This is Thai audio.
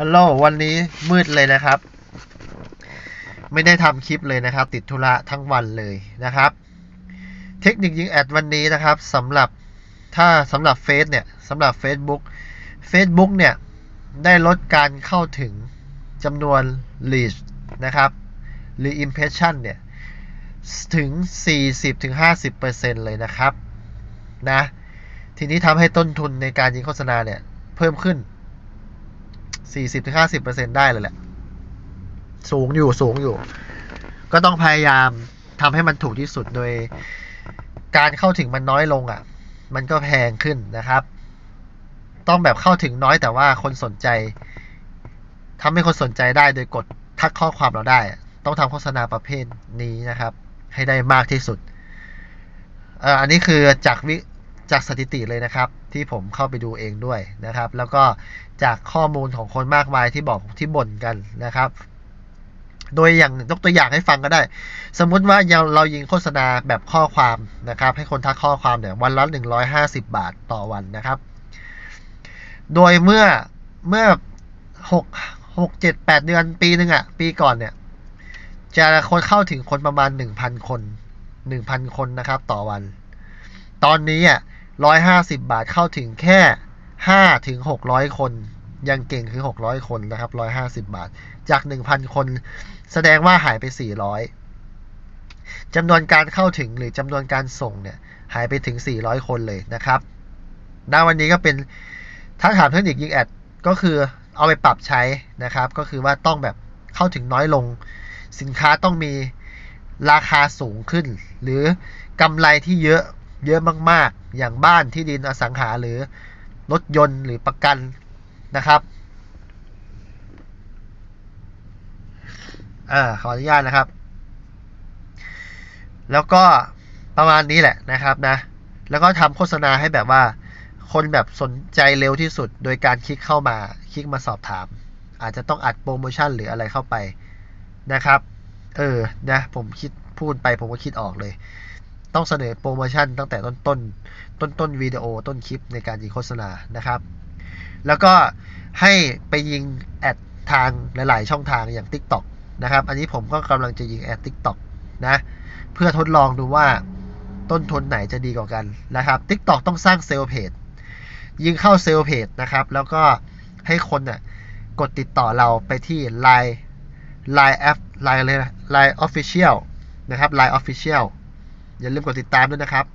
ฮัลโหลวันนี้มืดเลยนะครับ ไม่ได้ทำคลิปเลยนะครับ ติดธุระทั้งวันเลยนะครับ เทคนิคยิงแอดวันนี้นะครับสำหรับถ้าสำหรับเฟซเนี่ยสำหรับ Facebook Facebook เนี่ยได้ลดการเข้าถึงจำนวน reach นะครับ หรือ impression เนี่ย ถึง 40-50%เลยนะครับนะทีนี้ทำให้ต้นทุนในการยิงโฆษณาเนี่ย เพิ่มขึ้น 40-50%ได้เลยแหละ สูงอยู่สูงอยู่ ก็ต้องพยายามทำให้มันถูกที่สุดโดย การเข้าถึงมันน้อยลงอะ มันก็แพงขึ้นนะครับ ต้องแบบเข้าถึงน้อยแต่ว่าคนสนใจทำให้คนสนใจได้โดยกดทักข้อความเราได้ ต้องทำโฆษณาประเภทนี้นะครับ ให้ได้มากที่สุดอันนี้คือจากวิ จากสถิติเลยนะครับ ที่ผมเข้าไปดูเองด้วยนะครับ แล้วก็จากข้อมูลของคนมากมายที่บอกที่บ่นกันนะครับ โดยอย่างยกตัวอย่างให้ฟังก็ได้ สมมุติว่าเรายิงโฆษณาแบบข้อความนะครับ ให้คนทักข้อความเนี่ยวันละ150 บาทต่อวันนะครับ โดยเมื่อเมื่อหกหกเจ็ดแปดเดือนปีหนึ่งอะปีก่อนเนี่ย จะคนเข้าถึงคนประมาณหนึ่งพันคนหนึ่งพันคนนะครับ ต่อวัน ตอนนี้อะ ร้อยห้าสิบาทเข้าถึงแค่ห้าถึงหกร้อยคน ยังเก่งคือหกร้อยคนนะครับร้อยห้าสิบาท จากหนึ่งพันคน แสดงว่าหายไปสี่ร้อยจำนวนการเข้าถึงหรือจำนวนการส่งเนี่ยหายไปถึงสี่ร้อยคนเลยนะครับณวันนี้ก็เป็นถ้าถามเทคนิคยิงแอดก็คือเอาไปปรับใช้นะครับ ก็คือว่าต้องแบบเข้าถึงน้อยลง สินค้าต้องมีราคาสูงขึ้น หรือกำไรที่เยอะ เยอะมากๆ อย่างบ้านที่ดินอสังหาหรือรถยนต์หรือประกันนะครับอ่าขออนุญาตนะครับ แล้วก็ประมาณนี้แหละนะครับนะ แล้วก็ทำโฆษณาให้แบบว่า คนแบบสนใจเร็วที่สุด โดยการคลิกเข้ามา คลิกมาสอบถาม อาจจะต้องอัดโปรโมชั่นหรืออะไรเข้าไปนะครับ เออ นะ ผมคิดพูดไปผมก็คิดออกเลย ต้องเสนอโปรโมชั่นตั้งแต่ต้นต้นต้นต้นวิดีโอต้นคลิปในการยิงโฆษณานะครับ แล้วก็ให้ไปยิงแอดทางหลาย ๆ ช่องทางอย่าง TikTok นะครับ อันนี้ผมก็กำลังจะยิงแอด TikTok นะ เพื่อทดลองดูว่าต้นทุนไหนจะดีกว่ากันนะครับ TikTok ต้องสร้างเซลล์เพจยิงเข้าเซลล์เพจนะครับ แล้วก็ให้คนน่ะกดติดต่อเราไปที่ Line Line แอป Line เลย Line Official นะครับ Line Official อย่าลืมกดติดตามด้วยนะครับ